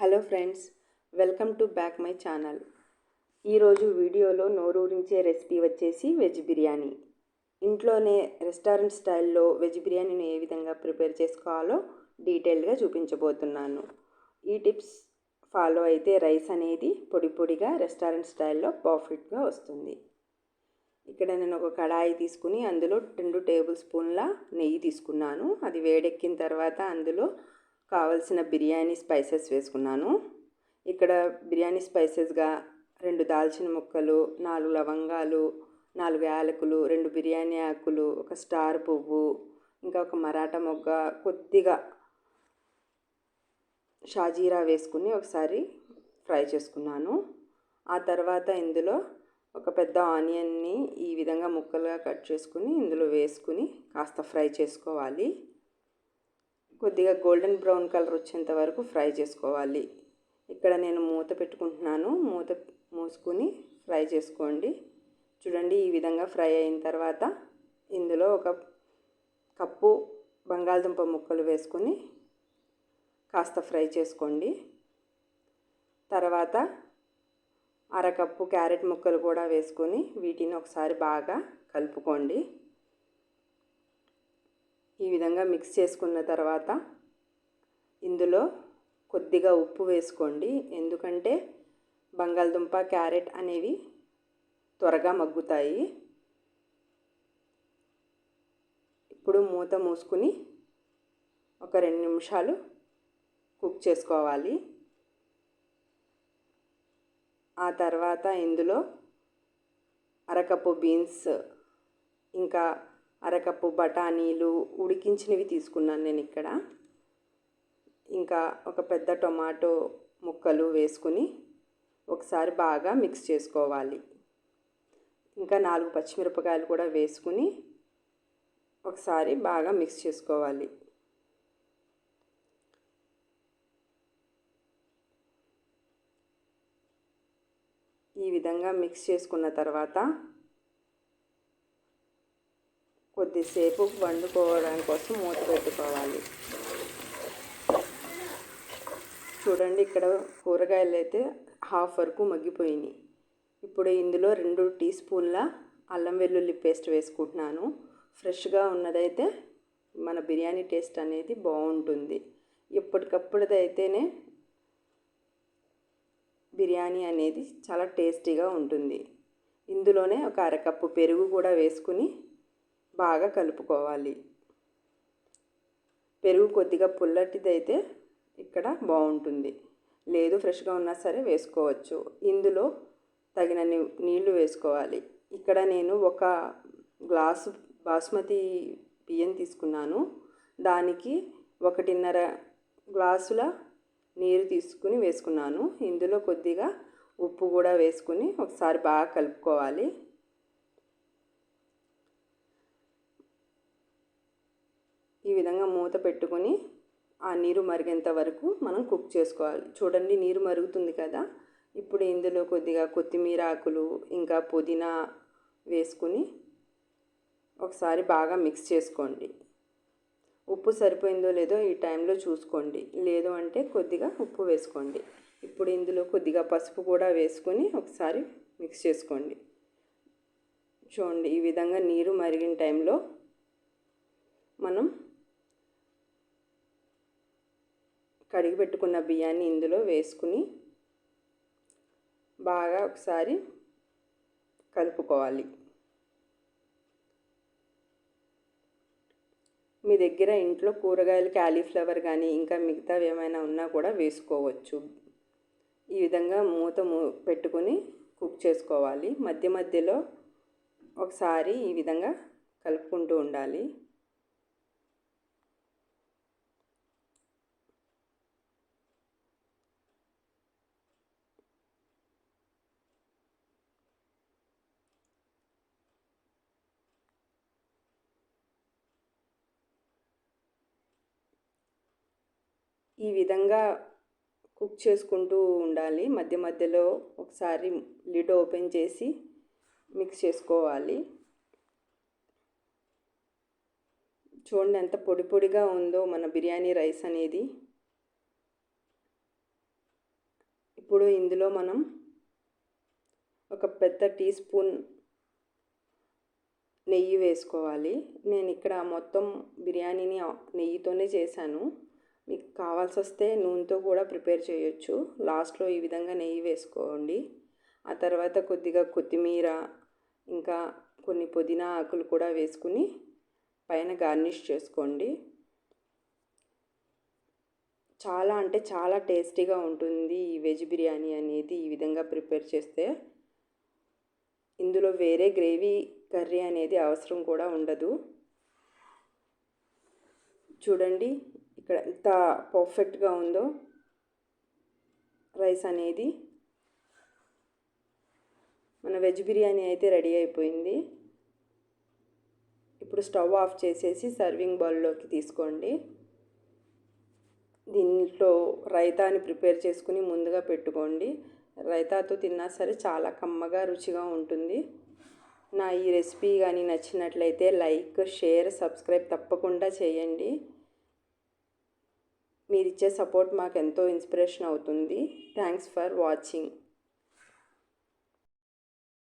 Hello friends welcome to back my channel. ఈరోజు వీడియోలో నోరూరించే రెసిపీ వచ్చేసి వెజ్ బిర్యానీ. ఇంట్లోనే రెస్టారెంట్ స్టైల్లో వెజ్ బిర్యానీని ఏ విధంగా ప్రిపేర్ చేసుకోవాలో డీటెయిల్గా చూపించబోతున్నాను. ఈ టిప్స్ ఫాలో అయితే రైస్ అనేది పొడి పొడిగా రెస్టారెంట్ స్టైల్లో పర్ఫెక్ట్గా వస్తుంది. ఇక్కడ నేను ఒక కడాయి తీసుకుని అందులో రెండు టేబుల్ స్పూన్ల నెయ్యి తీసుకున్నాను. అది వేడెక్కిన తర్వాత అందులో కావలసిన బిర్యానీ స్పైసెస్ వేసుకున్నాను. ఇక్కడ బిర్యానీ స్పైసెస్గా రెండు దాల్చిన ముక్కలు నాలుగు లవంగాలు నాలుగు యాలకులు రెండు బిర్యానీ ఆకులు ఒక స్టార్ పువ్వు ఇంకా ఒక మరాఠా మొగ్గ కొద్దిగా షాజీరా వేసుకుని ఒకసారి ఫ్రై చేసుకున్నాను. ఆ తర్వాత ఇందులో ఒక పెద్ద ఆనియన్ని ఈ విధంగా ముక్కలుగా కట్ చేసుకుని ఇందులో వేసుకుని కాస్త ఫ్రై చేసుకోవాలి. కొద్దిగా గోల్డెన్ బ్రౌన్ కలర్ వచ్చేంత వరకు ఫ్రై చేసుకోవాలి. ఇక్కడ నేను మూత పెట్టుకుంటున్నాను. మూత మూసుకుని ఫ్రై చేసుకోండి. చూడండి ఈ విధంగా ఫ్రై అయిన తర్వాత ఇందులో ఒక కప్పు బంగాళదుంప ముక్కలు వేసుకొని కాస్త ఫ్రై చేసుకోండి. తర్వాత అరకప్పు క్యారెట్ ముక్కలు కూడా వేసుకొని వీటిని ఒకసారి బాగా కలుపుకోండి. ఈ విధంగా మిక్స్ చేసుకున్న తర్వాత ఇందులో కొద్దిగా ఉప్పు వేసుకోండి. ఎందుకంటే బంగాళదుంప క్యారెట్ అనేవి త్వరగా మగ్గుతాయి. ఇప్పుడు మూత మూసుకుని ఒక రెండు నిమిషాలు కుక్ చేసుకోవాలి. ఆ తర్వాత ఇందులో అరకప్పు బీన్స్ ఇంకా అరకప్పు బఠానీలు ఉడికించినవి తీసుకున్నాను నేను ఇక్కడ. ఇంకా ఒక పెద్ద టొమాటో ముక్కలు వేసుకుని ఒకసారి బాగా మిక్స్ చేసుకోవాలి. ఇంకా నాలుగు పచ్చిమిరపకాయలు కూడా వేసుకుని ఒకసారి బాగా మిక్స్ చేసుకోవాలి. ఈ విధంగా మిక్స్ చేసుకున్న తర్వాత కొద్దిసేపు వండుకోవడం కోసం మూత పెట్టుకోవాలి. చూడండి ఇక్కడ కూరగాయలు అయితే హాఫ్ వరకు మగ్గిపోయినాయి. ఇప్పుడు ఇందులో రెండు టీ స్పూన్ల అల్లం వెల్లుల్లి పేస్ట్ వేసుకుంటున్నాను. ఫ్రెష్గా ఉన్నదైతే మన బిర్యానీ టేస్ట్ అనేది బాగుంటుంది. ఎప్పటికప్పుడుదైతేనే బిర్యానీ అనేది చాలా టేస్టీగా ఉంటుంది. ఇందులోనే ఒక అరకప్పు పెరుగు కూడా వేసుకుని బాగా కలుపుకోవాలి. పెరుగు కొద్దిగా పుల్లటిదైతే ఇక్కడ బాగుంటుంది. లేదు ఫ్రెష్గా ఉన్నా సరే వేసుకోవచ్చు. ఇందులో తగిన నీళ్ళు వేసుకోవాలి. ఇక్కడ నేను ఒక గ్లాసు బాస్మతి బియ్యం తీసుకున్నాను. దానికి ఒకటిన్నర గ్లాసుల నీరు తీసుకుని వేసుకున్నాను. ఇందులో కొద్దిగా ఉప్పు కూడా వేసుకుని ఒకసారి బాగా కలుపుకోవాలి. ఈ విధంగా మూత పెట్టుకొని ఆ నీరు మరిగేంత వరకు మనం కుక్ చేసుకోవాలి. చూడండి నీరు మరుగుతుంది కదా. ఇప్పుడు ఇందులో కొద్దిగా కొత్తిమీర ఆకులు ఇంకా పుదీనా వేసుకుని ఒకసారి బాగా మిక్స్ చేసుకోండి. ఉప్పు సరిపోయిందో లేదో ఈ టైంలో చూసుకోండి. లేదు అంటే కొద్దిగా ఉప్పు వేసుకోండి. ఇప్పుడు ఇందులో కొద్దిగా పసుపు కూడా వేసుకొని ఒకసారి మిక్స్ చేసుకోండి. చూడండి ఈ విధంగా నీరు మరిగిన టైంలో మనం కడిగి పెట్టుకున్న బియ్యాన్ని ఇందులో వేసుకుని బాగా ఒకసారి కలుపుకోవాలి. మీ దగ్గర ఇంట్లో కూరగాయలు క్యాలీఫ్లవర్ కానీ ఇంకా మిగతావి ఏమైనా ఉన్నా కూడా వేసుకోవచ్చు. ఈ విధంగా మూత మూ పెట్టుకొని కుక్ చేసుకోవాలి. మధ్య మధ్యలో ఒకసారి ఈ విధంగా కలుపుకుంటూ ఉండాలి. ఈ విధంగా కుక్ చేసుకుంటూ ఉండాలి. మధ్య మధ్యలో ఒకసారి లిడ్ ఓపెన్ చేసి మిక్స్ చేసుకోవాలి. చూడండి ఎంత పొడి పొడిగా ఉందో మన బిర్యానీ రైస్ అనేది. ఇప్పుడు ఇందులో మనం ఒక పెద్ద టీ స్పూన్ నెయ్యి వేసుకోవాలి. నేను ఇక్కడ మొత్తం బిర్యానీని నెయ్యితోనే చేశాను. మీకు కావాల్సి వస్తే నూనెతో కూడా ప్రిపేర్ చేయొచ్చు. లాస్ట్లో ఈ విధంగా నెయ్యి వేసుకోండి. ఆ తర్వాత కొద్దిగా కొత్తిమీర ఇంకా కొన్ని పుదీనా ఆకులు కూడా వేసుకుని పైన గార్నిష్ చేసుకోండి. చాలా అంటే చాలా టేస్టీగా ఉంటుంది ఈ వెజ్ బిర్యానీ అనేది ఈ విధంగా ప్రిపేర్ చేస్తే. ఇందులో వేరే గ్రేవీ కర్రీ అనేది అవసరం కూడా ఉండదు. చూడండి ఇక్కడ ఎంత పర్ఫెక్ట్గా ఉందో రైస్ అనేది. మన వెజ్ బిర్యానీ అయితే రెడీ అయిపోయింది. ఇప్పుడు స్టవ్ ఆఫ్ చేసేసి సర్వింగ్ బౌల్లోకి తీసుకోండి. దీంట్లో రైతాని ప్రిపేర్ చేసుకుని ముందుగా పెట్టుకోండి. రైతాతో తిన్నా సరే చాలా కమ్మగా రుచిగా ఉంటుంది. నా ఈ రెసిపీ కానీ నచ్చినట్లయితే లైక్ షేర్ సబ్స్క్రైబ్ తప్పకుండా చేయండి. మీరిచ్చే సపోర్ట్ మాకు ఎంతో ఇన్స్పిరేషన్ అవుతుంది. Thanks for watching.